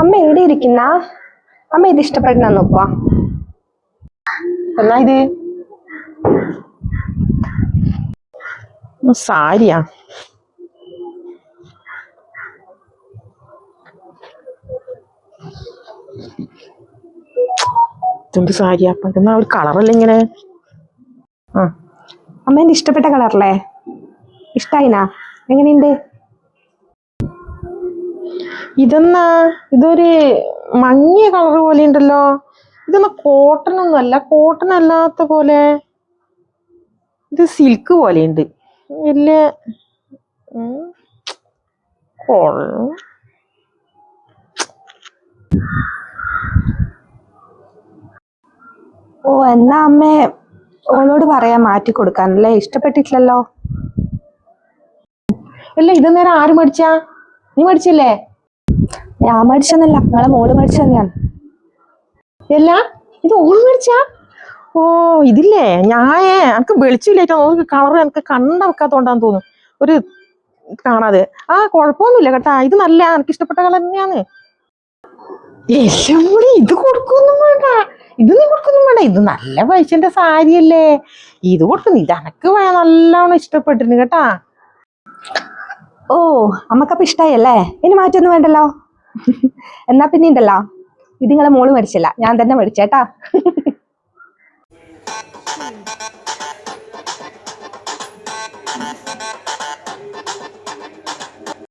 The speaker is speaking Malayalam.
അമ്മ എവിടെ ഇരിക്കുന്ന? അമ്മ ഇത് ഇഷ്ടപ്പെടുന്ന നോക്കുവാ. എന്നാ ഇത്? സാരിയാ. ഇതെന്ത് സാരിയാ? അപ്പൊ ഇതെന്നാ ഒരു കളറല്ല ഇങ്ങനെ? ആ. അമ്മേന്റെ ഇഷ്ടപ്പെട്ട കളറല്ലേ? ഇഷ്ടായിനാ? എങ്ങനെയുണ്ട്? ഇതെന്നാ? ഇതൊരു മങ്ങിയ കളർ പോലെ ഉണ്ടല്ലോ. ഇതൊന്നും കോട്ടൺ ഒന്നും അല്ല. കോട്ടൺ അല്ലാത്ത പോലെ. ഇത് സിൽക്ക് പോലെ ഉണ്ട്. വല്യ കൊള്ളാം. ഓ എന്നാ അമ്മേ ഓളോട് പറയാ മാറ്റി കൊടുക്കാനല്ലേ ഇഷ്ടപ്പെട്ടിട്ടില്ലല്ലോ. അല്ല ഇത് നേരം ആര് മേടിച്ചാ? നീ മേടിച്ചില്ലേ? ഞാൻ മേടിച്ചെന്നല്ല നിങ്ങളെ മോൾ മേടിച്ചു തന്നെയാണ് അല്ല ഇത് ഓൾ മേടിച്ചാ ഓ ഇതില്ലേ? ഞായേ എനിക്ക് വെളിച്ചില്ലേറ്റോ നോക്ക് കളർ എനിക്ക് കണ്ട വെക്കാത്തോണ്ടാന്ന് തോന്നുന്നു. ഒരു കാണാതെ. ആ കൊഴപ്പൊന്നുമില്ല കേട്ടാ. ഇത് നല്ല എനിക്ക് ഇഷ്ടപ്പെട്ട കളർ തന്നെയാണ്. എല്ലാം കൂടി ഇത് കൊടുക്കൊന്നും വേണ്ട. ഇത് നീ കൊടുക്കൊന്നും വേണ്ട. ഇത് നല്ല പൈസന്റെ സാരിയല്ലേ. ഇത് കൊടുക്കുന്നു. ഇത് എനക്ക് വേണം നല്ലോണം ഇഷ്ടപ്പെട്ടിരുന്നു കേട്ടാ. ഓ അമ്മക്കപ്പൊ ഇഷ്ടായല്ലേ? ഇനി മാറ്റൊന്നും വേണ്ടല്ലോ? എന്നാ പിന്നെ ഉണ്ടല്ലോ. ഇത് നിങ്ങളെ മോൾ മരിച്ചില്ല. ഞാൻ തന്നെ മരിച്ചേട്ടാ